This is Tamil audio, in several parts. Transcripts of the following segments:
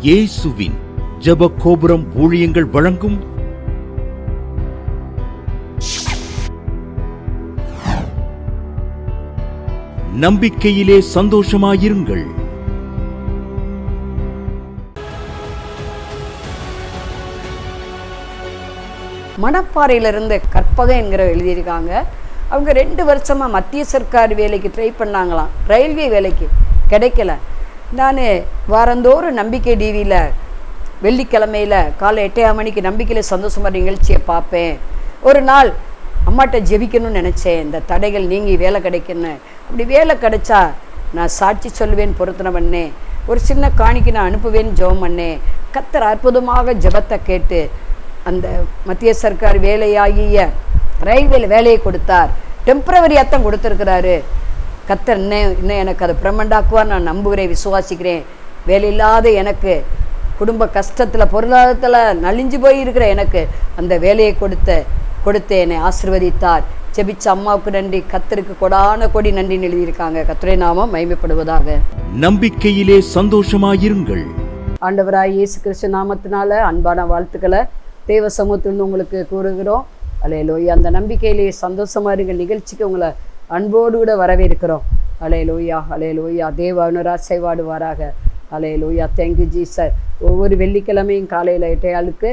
இயேசுவின் ஜப கோபுரம் ஊழியங்கள் வழங்கும் நம்பிக்கையிலே சந்தோஷமாயிருங்கள். மணப்பாறையிலிருந்து கற்பகம் என்கிற எழுதியிருக்காங்க. அவங்க ரெண்டு வருஷமாக மத்திய சர்க்கார் வேலைக்கு ட்ரை பண்ணாங்களாம். ரயில்வே வேலைக்கு. கிடைக்கல. நான் வாரந்தோறும் நம்பிக்கை டிவியில் வெள்ளிக்கிழமையில் காலை எட்டையா மணிக்கு நம்பிக்கையில் சந்தோஷமாக நிகழ்ச்சியை பார்ப்பேன். ஒரு நாள் அம்மாட்ட ஜெபிக்கணும்னு நினச்சேன். இந்த தடைகள் நீங்கி வேலை கிடைக்குன்னு அப்படி வேலை கிடைச்சா நான் சாட்சி சொல்லுவேன் பொருத்தனை பண்ணேன். ஒரு சின்ன காணிக்கு நான் அனுப்புவேன்னு ஜெபம் பண்ணேன். கத்தர் அற்புதமாக ஜெபத்தை கேட்டு அந்த மத்திய சர்க்கார் வேலையாகிய ரயில்வேல வேலையை கொடுத்தார். டெம்பரவரியாக தான் கொடுத்துருக்கிறாரு. கத்தர் இன்னும் இன்னும் எனக்கு அதை பிரமண்டாக்குவார் நான் நம்புகிறேன் விசுவாசிக்கிறேன். வேலையில்லாத எனக்கு குடும்ப கஷ்டத்தில் பொருளாதாரத்தில் நலிஞ்சு போய் இருக்கிற எனக்கு அந்த வேலையை கொடுத்த கொடுத்து என்னை ஆசிர்வதித்தார். செபிச்ச அம்மாவுக்கு நன்றி கத்தருக்கு கொடான கொடி நன்றின்னு எழுதியிருக்காங்க. கத்துரை நாமம் மகிமைப்படுவதாக. நம்பிக்கையிலே சந்தோஷமாயிருங்கள். ஆண்டவராய் இயேசு கிறிஸ்து நாமத்தினால அன்பான வாழ்த்துக்களை தேவ சமூகத்திலிருந்து உங்களுக்கு கூறுகிறோம். அலே லோய்யா அந்த நம்பிக்கையிலேயே சந்தோஷமா இருங்க நிகழ்ச்சிக்கு உங்களை அன்போடு கூட வரவேற்கிறோம். அலே லூயா அலே லூயா தேவ அனுரா செய்வாடுவாராக அலே லூயா தேங்க்யூ ஜி சார் ஒவ்வொரு வெள்ளிக்கிழமையும் காலையில் எட்டையாளுக்கு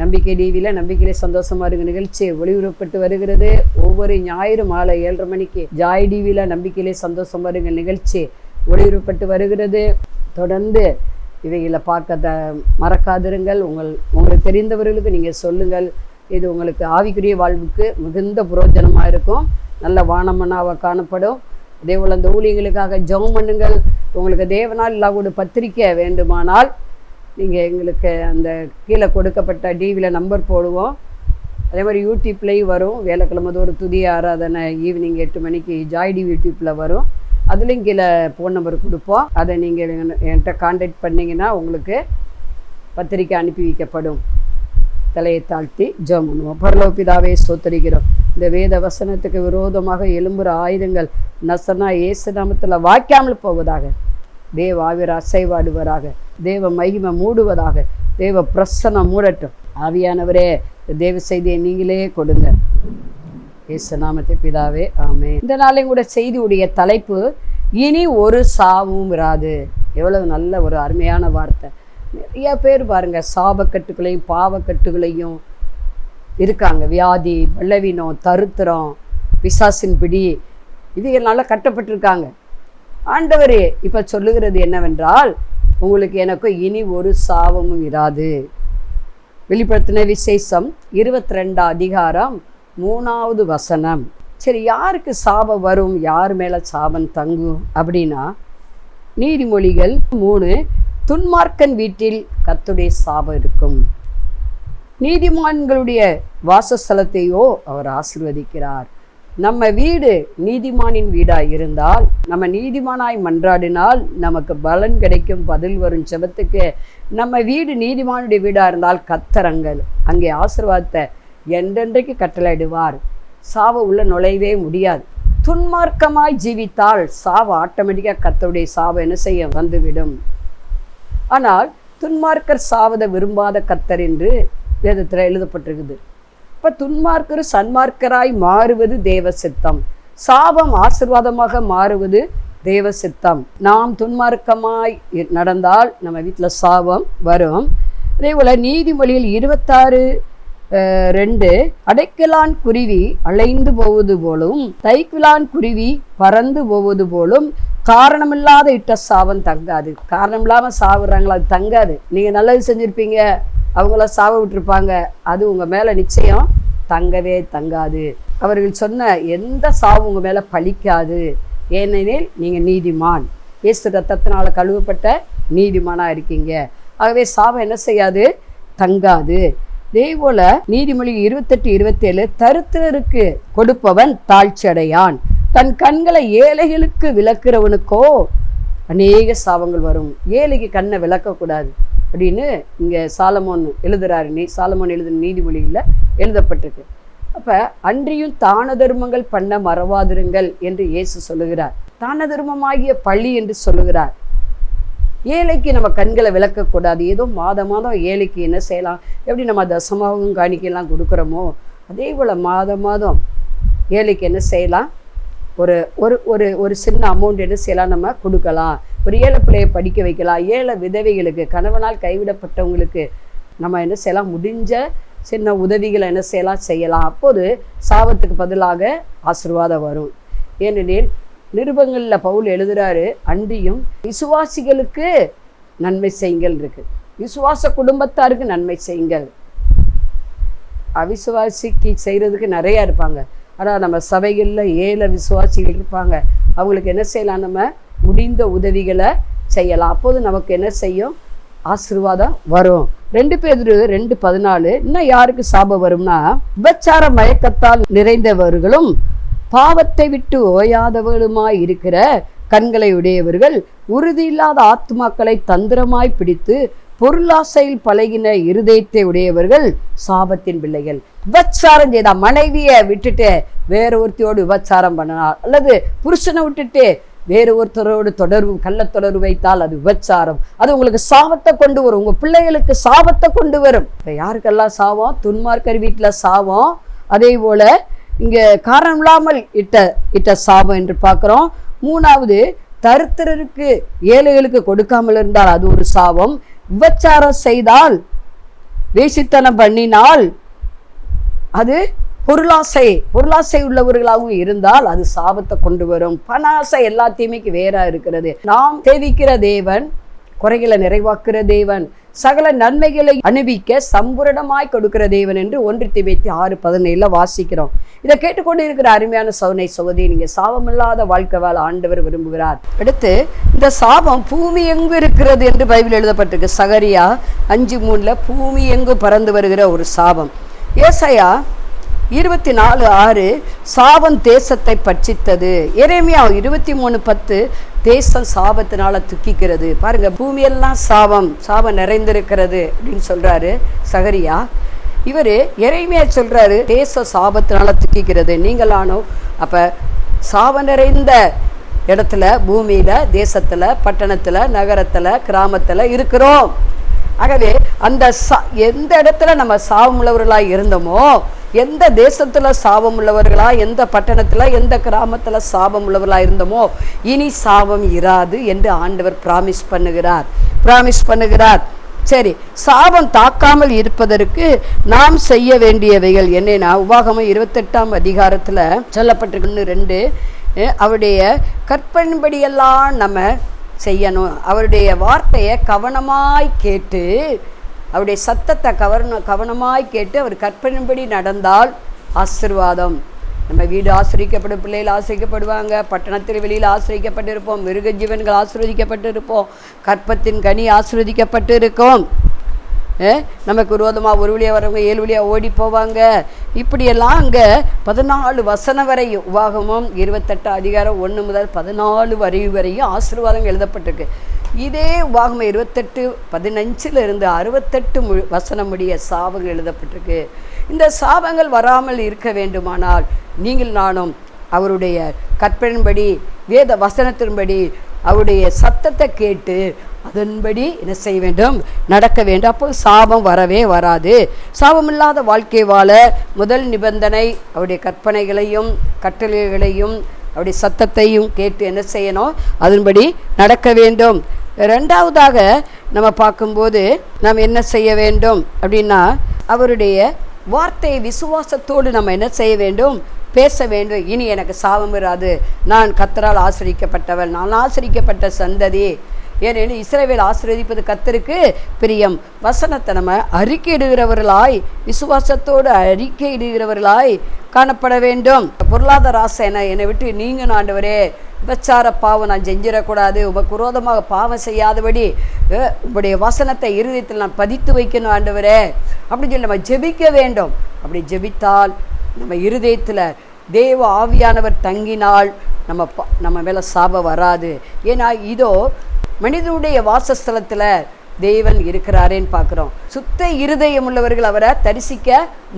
நம்பிக்கை டிவியில் நம்பிக்கையிலே சந்தோஷமாக இருங்க. நிகழ்ச்சி ஒளிபரப்பட்டு வருகிறது. ஒவ்வொரு ஞாயிறு மாலை ஏழரை மணிக்கு ஜாய் டிவியில் நம்பிக்கையிலே சந்தோஷமா இருங்க. நிகழ்ச்சி ஒளிபரப்பட்டு வருகிறது. தொடர்ந்து இவைகளை பார்க்க த மறக்காதிருங்கள். உங்கள் உங்களுக்கு தெரிந்தவர்களுக்கு நீங்கள் சொல்லுங்கள். இது உங்களுக்கு ஆவிக்குரிய வாழ்வுக்கு மிகுந்த புரோஜனமாக இருக்கும். நல்ல வானமனாக காணப்படும். அதே போல் அந்த ஊழியங்களுக்காக ஜெபம் பண்ணுங்கள். உங்களுக்கு தேவனால் இல்லாத பத்திரிக்கை வேண்டுமானால் நீங்கள் எங்களுக்கு அந்த கீழே கொடுக்கப்பட்ட டிவியில் நம்பர் போடுவோம். அதே மாதிரி யூடியூப்லேயும் வரும். வேலைக்கிழமை ஒரு துதிய ஆராதனை ஈவினிங் எட்டு மணிக்கு ஜாய்டி யூடியூப்பில் வரும். அதுலேயும் கீழே ஃபோன் நம்பர் கொடுப்போம். அதை நீங்கள் என்கிட்ட காண்டாக்ட் பண்ணிங்கன்னா உங்களுக்கு பத்திரிக்கை அனுப்பி வைக்கப்படும். தலையை தாழ்த்தி ஜெபம் பண்ணுவோம். பரலோபிதாவே சோத்தரிக்கிறோம் இந்த வேத வசனத்துக்கு விரோதமாக எலும்புற ஆயுதங்கள் நசனா இயேசு நாமத்தில் வாய்க்காமல் போவதாக. தேவ ஆவிர அசைவாடுவராக. தேவ மகிமை மூடுவதாக. தேவ பிரசனம் மூடட்டும். ஆவியானவரே தேவ செய்தியை நீங்களே கொடுங்க. இயேசு நாமத்தை பிதாவே ஆமே இந்த நாளையும் கூட செய்தியுடைய தலைப்பு இனி ஒரு சாவும் இராது எவ்வளவு நல்ல ஒரு அருமையான வார்த்தை. நிறைய பேர் பாருங்க சாபக்கட்டுகளையும் பாவக்கட்டுகளையும் இருக்காங்க. வியாதி பல்லவீனம் தருத்திரம் பிசாசின் பிடி இதுகளால் கட்டப்பட்டிருக்காங்க. ஆண்டவர் இப்போ சொல்லுகிறது என்னவென்றால் உங்களுக்கு எனக்கு இனி ஒரு சாபமும் இராது. வெளிப்படுத்தின விசேஷம் இருபத்தி ரெண்டாம் அதிகாரம் மூணாவது வசனம். சரி யாருக்கு சாபம் வரும்? யார் மேலே சாபம் தங்கும்? அப்படின்னா நீதிமொழிகள் மூணு துன்மார்க்கன் வீட்டில் கத்துடைய சாபம் இருக்கும். நீதிமான்களுடைய வாசஸ்தலத்தையோ அவர் ஆசிர்வதிக்கிறார். நம்ம வீடு நீதிமானின் வீடாய் இருந்தால் நம்ம நீதிமானாய் மன்றாடினால் நமக்கு பலன் கிடைக்கும் பதில் வரும் செபத்துக்கு. நம்ம வீடு நீதிமானுடைய வீடாக இருந்தால் கத்தரங்கள் அங்கே ஆசிர்வாதத்தை என்றென்றைக்கு கட்டளையிடுவார். சாவ உள்ள நுழையவே முடியாது. துன்மார்க்கமாய் ஜீவித்தால் சாவ ஆட்டோமேட்டிக்காக கத்தருடைய சாவ என்ன செய்ய வந்துவிடும். ஆனால் துன்மார்க்கர் சாவத விரும்பாத கத்தர் என்று வேதத்தில் எழுதப்பட்டிருக்குது. இப்போ துன்மார்க்கர் சன்மார்க்கராய் மாறுவது தேவ சித்தம் சாபம் ஆசிர்வாதமாக மாறுவது தேவ சித்தம் நாம் துன்மார்க்கமாய் நடந்தால் நம்ம வீட்டில் சாபம் வரும். அதே போல் நீதிமொழியில் இருபத்தாறு ரெண்டு அடைக்கலான் குருவி அலைந்து போவது போலும் தைக்குலான் குருவி பறந்து போவது போலும் காரணமில்லாத இட்ட சாபம் தங்காது. காரணம் இல்லாமல் சாவுறாங்களா? அது தங்காது. நீங்கள் நல்லது செஞ்சுருப்பீங்க. அவங்கள சாவ விட்டுருப்பாங்க. அது உங்கள் மேலே நிச்சயம் தங்கவே தங்காது. அவர்கள் சொன்ன எந்த சாவும் உங்கள் மேலே பலிக்காது ஏனெனில் நீங்கள் நீதிமான். இயேசு ரத்தத்தினால கழுவப்பட்ட நீதிமானாக இருக்கீங்க. ஆகவே சாபம் என்ன செய்யாது? தங்காது. இதே போல நீதிமொழி இருபத்தெட்டு இருபத்தேழு தருத்திரருக்கு கொடுப்பவன் தாழ்ச்சி அடையான் தன் கண்களை ஏழைகளுக்கு விளக்குறவனுக்கோ அநேக சாபங்கள் வரும். ஏழைக்கு கண்ணை விளக்கக்கூடாது. அப்படின்னு இங்கே சாலமோன் எழுதுறாரு. நீ சாலமோன் எழுதின நீதிமொழியில் எழுதப்பட்டிருக்கு. அப்போ அன்றியும் தான தர்மங்கள் பண்ண மறவாதிருங்கள் என்று இயேசு சொல்லுகிறார். தான தர்மமாகிய பள்ளி என்று சொல்லுகிறார். ஏழைக்கு நம்ம கண்களை விளக்கக்கூடாது. ஏதோ மாதம் மாதம் ஏழைக்கு என்ன செய்யலாம்? எப்படி நம்ம தசமாகவும் காணிக்கையெல்லாம் கொடுக்குறோமோ அதே போல் மாதம் மாதம் ஏழைக்கு என்ன செய்யலாம்? ஒரு ஒரு ஒரு ஒரு சின்ன அமௌண்ட் என்ன செய்யலாம்? நம்ம கொடுக்கலாம். ஒரு ஏழை பிள்ளையை படிக்க வைக்கலாம். ஏழை விதவைகளுக்கு கணவனால் கைவிடப்பட்டவங்களுக்கு நம்ம என்ன செய்யலாம்? முடிஞ்ச சின்ன உதவிகளை என்ன செய்யலாம்? செய்யலாம். அப்போது சாபத்துக்கு பதிலாக ஆசீர்வாதம் வரும். ஏனெனில் நிருபங்களில் பவுல் எழுதுகிறாரு அன்றியும் விசுவாசிகளுக்கு நன்மை செய்யுங்கள் இருக்கு. விசுவாச குடும்பத்தாருக்கு நன்மை செய்யுங்கள். அவிசுவாசிக்கு செய்கிறதுக்கு நிறையா இருப்பாங்க. ஆனால் நம்ம சபைகளில் ஏழை விசுவாசிகள் இருப்பாங்க. அவங்களுக்கு என்ன செய்யலாம் நம்ம? முடிந்த உதவிகளை செய்யலாம். அப்போது நமக்கு என்ன செய்யும்? ஆசீர்வாதம் வரும். ரெண்டு பேர் ரெண்டு பதினாலு இன்னும் யாருக்கு சாபம் வரும்னா விபச்சார மயக்கத்தால் நிறைந்தவர்களும் பாவத்தை விட்டு ஓயாதவர்களுமாய் இருக்கிற கண்களை உடையவர்கள் உறுதியில்லாத ஆத்மாக்களை தந்திரமாய் பிடித்து பொருளாசையில் பழகின இருதயத்தை உடையவர்கள் சாபத்தின் பிள்ளைகள். விபச்சாரம் செய்தா மனைவியை விட்டுட்டு வேற ஒருத்தியோடு விபச்சாரம் பண்ணலாம். அல்லது புருஷனை விட்டுட்டு வேறு ஒருத்தரோடு தொடர்பு கள்ள தொடர்பு வைத்தால் அது விபச்சாரம். அது உங்களுக்கு சாபத்தை கொண்டு வரும். உங்கள் பிள்ளைகளுக்கு சாபத்தை கொண்டு வரும். இப்போ யாருக்கெல்லாம் சாபம் துன்மார்க்கர் வீட்டில் சாபம் அதே போல் இங்கே காரணம் இல்லாமல் இட்ட இட்ட சாபம் என்று பார்க்குறோம். மூணாவது தருத்திரருக்கு ஏழைகளுக்கு கொடுக்காமல் இருந்தால் அது ஒரு சாபம். விபச்சாரம் செய்தால் வேசித்தனம் பண்ணினால் அது பொருளாசை பொருளாசை உள்ளவர்களாகவும் இருந்தால் அது சாபத்தை கொண்டு வரும். பணாசை எல்லாத்தையுமே வேறா இருக்கிறது. நாம் தேவிக்கிற தேவன் குறைகளை நிறைவாக்குற தேவன் சகல நன்மைகளை அனுபவிக்க சம்பூரணமாய் கொடுக்கிற தேவன் என்று ஒன்று திபேத்தி ஆறு பதினேழுல வாசிக்கிறோம். இதை கேட்டுக்கொண்டு இருக்கிற அருமையான சோதனை சோதி நீங்க சாபமில்லாத வாழ்க்கை வாழ ஆண்டவர் விரும்புகிறார். அடுத்து இந்த சாபம் பூமி எங்கு இருக்கிறது என்று பைபிள் எழுதப்பட்டிருக்கு. சகரியா அஞ்சு மூணுல பூமி எங்கு பறந்து வருகிற ஒரு சாபம். ஏசையா இருபத்தி நாலு ஆறு சாபம் தேசத்தை பட்சித்தது. எரேமியா இருபத்தி மூணு பத்து தேசம் சாபத்தினால துக்கிக்கிறது. பாருங்க பூமியெல்லாம் சாபம் சாபம் நிறைந்திருக்கிறது அப்படின்னு சொல்றாரு சகரியா. இவர் இறைமையா சொல்றாரு தேச சாபத்தினால துக்கிக்கிறது. நீங்களானோ அப்ப சாபம் நிறைந்த இடத்துல பூமியில தேசத்துல பட்டணத்துல நகரத்துல கிராமத்துல இருக்கிறோம். ஆகவே அந்த சா எந்த இடத்துல நம்ம சாபம் உள்ளவர்களாக இருந்தோமோ எந்த தேசத்தில் சாபம் உள்ளவர்களா எந்த பட்டணத்தில் எந்த கிராமத்தில் சாபம் உள்ளவர்களாக இருந்தோமோ இனி சாபம் இராது என்று ஆண்டவர் ப்ராமிஸ் பண்ணுகிறார். ப்ராமிஸ் பண்ணுகிறார். சரி சாபம் தாக்காமல் இருப்பதற்கு நாம் செய்ய வேண்டியவைகள் என்னென்னா உபாகமம் இருபத்தெட்டாம் அதிகாரத்தில் சொல்லப்பட்டிருக்கு ரெண்டு அவருடைய கற்பனின்படியெல்லாம் நம்ம செய்யணும். அவருடைய வார்த்தையை கவனமாய் கேட்டு அவருடைய சத்தத்தை கவர்ண கவனமாய் கேட்டு அவர் கற்பனைப்படி நடந்தால் ஆசிர்வாதம். நம்ம வீடு ஆசிரிக்கப்படும் பிள்ளைகள் ஆசிரிக்கப்படுவாங்க. பட்டணத்தில் வெளியில் ஆசிரிக்கப்பட்டிருப்போம். மிருக ஜீவன்கள் ஆசிர்வதிக்கப்பட்டிருப்போம் கற்பத்தின் கனி ஆசிர்வதிக்கப்பட்டு இருக்கும் நமக்கு விரோதமாக ஒரு வழியாக வரவங்க ஏழு வழியாக ஓடி போவாங்க. இப்படியெல்லாம் அங்கே பதினாலு வசனம் வரை உபாகமும் இருபத்தெட்டு அதிகாரம் ஒன்று முதல் பதினாலு வரை வரையும் ஆசீர்வாதம் எழுதப்பட்டிருக்கு. இதே உபாகமம் இருபத்தெட்டு பதினஞ்சிலிருந்து அறுபத்தெட்டு மு வசனமுடைய சாபங்கள் எழுதப்பட்டிருக்கு. இந்த சாபங்கள் வராமல் இருக்க வேண்டுமானால் நீங்கள் நானும் அவருடைய கற்பனின்படி வேத வசனத்தின்படி அவருடைய சத்தத்தை கேட்டு அதன்படி என்ன செய்ய வேண்டும்? நடக்க வேண்டும். அப்போ சாபம் வரவே வராது. சாபமில்லாத வாழ்க்கை வாழ முதல் நிபந்தனை அவருடைய கற்பனைகளையும் கட்டளைகளையும் அப்படி சத்தத்தையும் கேட்டு என்ன செய்யணும்? அதன்படி நடக்க வேண்டும். ரெண்டாவதாக நம்ம பார்க்கும்போது நாம் என்ன செய்ய வேண்டும் அப்படின்னா அவருடைய வார்த்தை விசுவாசத்தோடு நம்ம என்ன செய்ய வேண்டும்? பேச வேண்டும். இனி எனக்கு சாபம் இராது நான் கத்தரால் ஆசிரிக்கப்பட்டவள். நான் ஆசிரிக்கப்பட்ட சந்ததி. ஏனெனில் இஸ்ரேவேல் ஆசீர்வதிப்பது கத்தருக்கு பிரியம். வசனத்தை நம்ம அறிக்கையிடுகிறவர்களாய் விசுவாசத்தோடு அறிக்கையிடுகிறவர்களாய் காணப்பட வேண்டும். பொருளாதார ஆசை என்ன? என்னை விட்டு நீங்கள் ஆண்டவரே. விபச்சார பாவம் நான் செஞ்சிடக்கூடாது. உமக்கு விரோதமாக பாவம் செய்யாதபடி உங்களுடைய வசனத்தை இருதயத்தில் நான் பதித்து வைக்கணும் ஆண்டவரே. அப்படின்னு சொல்லி நம்ம ஜெபிக்க வேண்டும். அப்படி ஜெபித்தால் நம்ம இருதயத்தில் தேவ ஆவியானவர் தங்கினால் நம்ம நம்ம மேலே சாபம் வராது. ஏன்னா இதோ மனிதனுடைய வாசஸ்தலத்தில் தேவன் இருக்கிறாரேன்னு பார்க்குறோம். சுத்த இருதயம் உள்ளவர்கள் அவரை தரிசிக்க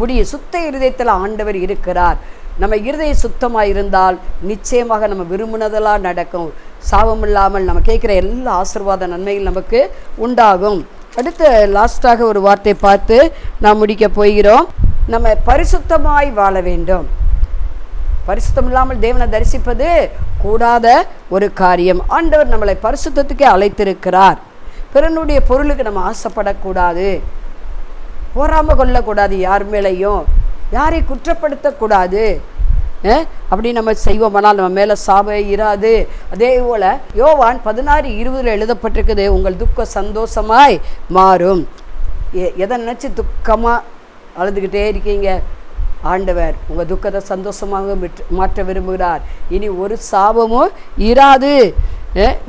முடியும். சுத்த இருதயத்தில் ஆண்டவர் இருக்கிறார். நம்ம இருதயம் சுத்தமாக இருந்தால் நிச்சயமாக நம்ம விரும்பினதெல்லாம் நடக்கும். சாபம் இல்லாமல் நம்ம கேட்குற எல்லா ஆசீர்வாத நன்மைகள் நமக்கு உண்டாகும். அடுத்து லாஸ்ட்டாக ஒரு வார்த்தை பார்த்து நாம் முடிக்க போகிறோம். நம்ம பரிசுத்தமாய் வாழ வேண்டும். பரிசுத்தம் இல்லாமல் தேவனை தரிசிப்பது கூடாத ஒரு காரியம். ஆண்டவர் நம்மளை பரிசுத்தத்துக்கே அழைத்திருக்கிறார். பிறனுடைய பொருளுக்கு நம்ம ஆசைப்படக்கூடாது. போராம கொள்ளக்கூடாது யார் மேலேயும். யாரை குற்றப்படுத்தக்கூடாது. அப்படி நம்ம செய்வோமானால் நம்ம மேலே சாப இராது. அதே போல் யோவான் பதினாறு இருபதில் எழுதப்பட்டிருக்குது உங்கள் துக்கம் சந்தோஷமாய் மாறும். எ- எதை நினச்சி துக்கமாக அழுதுகிட்டே இருக்கீங்க? ஆண்டவர் உங்கள் துக்கத்தை சந்தோஷமாக மாற்ற விரும்புகிறார். இனி ஒரு சாபமும் இராது.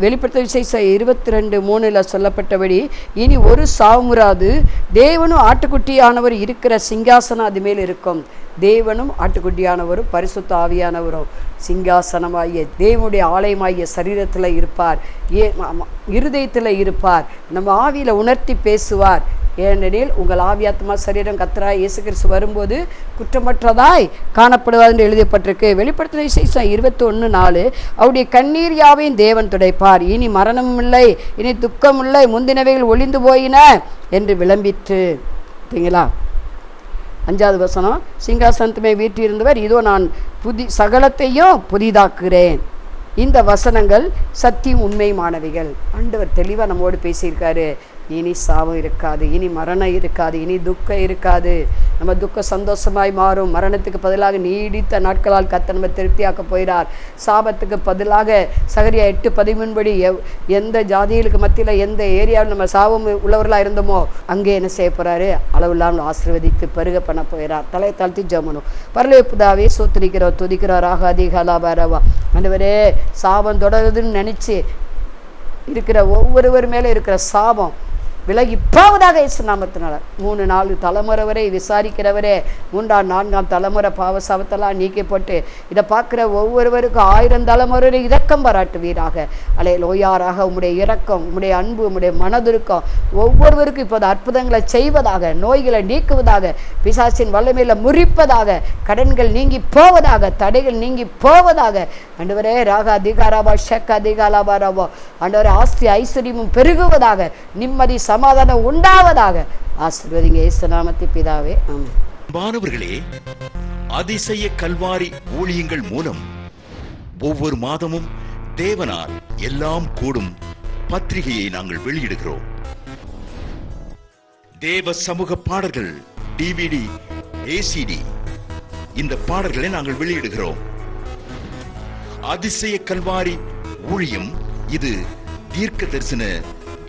வெளிப்படுத்த விசேஷம் இருபத்தி ரெண்டு மூணில் சொல்லப்பட்டபடி இனி ஒரு சாவுமுறாது தேவனும் ஆட்டுக்குட்டியானவர் இருக்கிற சிங்காசனம் அது மேல் இருக்கும். தேவனும் ஆட்டுக்குட்டியானவரும் பரிசுத்த ஆவியானவரும் சிங்காசனமாகிய தேவனுடைய ஆலயமாகிய சரீரத்தில் இருப்பார். ஏ இருதயத்தில் இருப்பார். நம்ம ஆவியில் உணர்த்தி பேசுவார். ஏனெனில் உங்கள் ஆவியாத்மா சரீரம் கத்தராய் இயேசு கிறிஸ்து வரும்போது குற்றமற்றதாய் காணப்படுவார் என்று எழுதப்பட்டிருக்கு. வெளிப்படுத்தின விசேஷம் இருபத்தி ஒன்று நாலு. அவருடைய கண்ணீர் யாவையும் தேவன் துடைப்பார். இனி மரணமும் இல்லை இனி துக்கம் இல்லை முந்தினவைகள் ஒளிந்து போயின என்று விளம்பிற்று. சரிங்களா அஞ்சாவது வசனம் சிங்காசனத்துமே வீட்டிருந்தவர் இதோ நான் புதி சகலத்தையும் புதிதாக்குகிறேன். இந்த வசனங்கள் சத்தியம் உண்மையுமானவைகள். ஆண்டவர் தெளிவாக நம்மோடு பேசியிருக்காரு. இனி சாபம் இருக்காது இனி மரணம் இருக்காது இனி துக்கம் இருக்காது. நம்ம துக்கம் சந்தோஷமாய் மாறும். மரணத்துக்கு பதிலாக நீடித்த நாட்களால் கத்த நம்ம திருப்தியாக்க போயிறார் சாபத்துக்கு பதிலாக சகரியா எட்டு பதிமூன்படி எவ் எந்த ஜாதிகளுக்கு மத்தியில் எந்த ஏரியாவில் நம்ம சாபம் உள்ளவர்களாக இருந்தோமோ அங்கே என்ன செய்ய போகிறாரு அளவில்லாமல் ஆசீர்வதித்து பருக பண்ண போயிறார் தலை தாழ்த்தி ஜமனும் பரலேப்புதாவே சோத்திரிக்கிறோம் துதிக்கிறோம் ராகாதி கலாபாரவா அந்தவரே சாபம் தொடருதுன்னு நினச்சி இருக்கிற ஒவ்வொருவர் மேலே இருக்கிற சாபம் விலகி போவதாக இயேசு நாமத்தினால. மூணு நாலு தலைமுறை வரை விசாரிக்கிறவரே மூன்றாம் நான்காம் தலைமுறை பாவ நீக்கப்பட்டு இதை பார்க்குற ஒவ்வொருவருக்கும் ஆயிரம் தலைமுறை இறக்கம் இரக்கம் பாராட்டுவீராக. அலே லோயாராக உம்முடைய இரக்கம் உம்முடைய அன்பு உம்முடைய மனதுருக்கம் ஒவ்வொருவருக்கும் இப்போது அற்புதங்களை செய்வதாக நோய்களை நீக்குவதாக பிசாசின் வல்லமையில் முறிப்பதாக கடன்கள் நீங்கி போவதாக தடைகள் நீங்கி போவதாக. ஆண்டவரே ராக அதிகாராபா ஷக் அதிகாலாபாராபா அண்டவரே ஆஸ்தி ஐஸ்வர்யமும் பெருகுவதாக நிம்மதி சமாதானம் உண்டாவதாக ஆசிர்வதிங்க இயேசு நாமத்தை பிதாவே மாணவர்களே அதிசய கல்வாரி ஊழியங்கள் மூலம் ஒவ்வொரு மாதமும் தேவனால் எல்லாம் கூடும் பத்திரிகையை நாங்கள் வெளியிடுகிறோம். தேவ சமூக பாடல்கள் டிவிடி ஏசிடி இந்த பாடல்களை நாங்கள் வெளியிடுகிறோம். அதிசய கல்வாரி ஊழியம் இது தீர்க்க தரிசன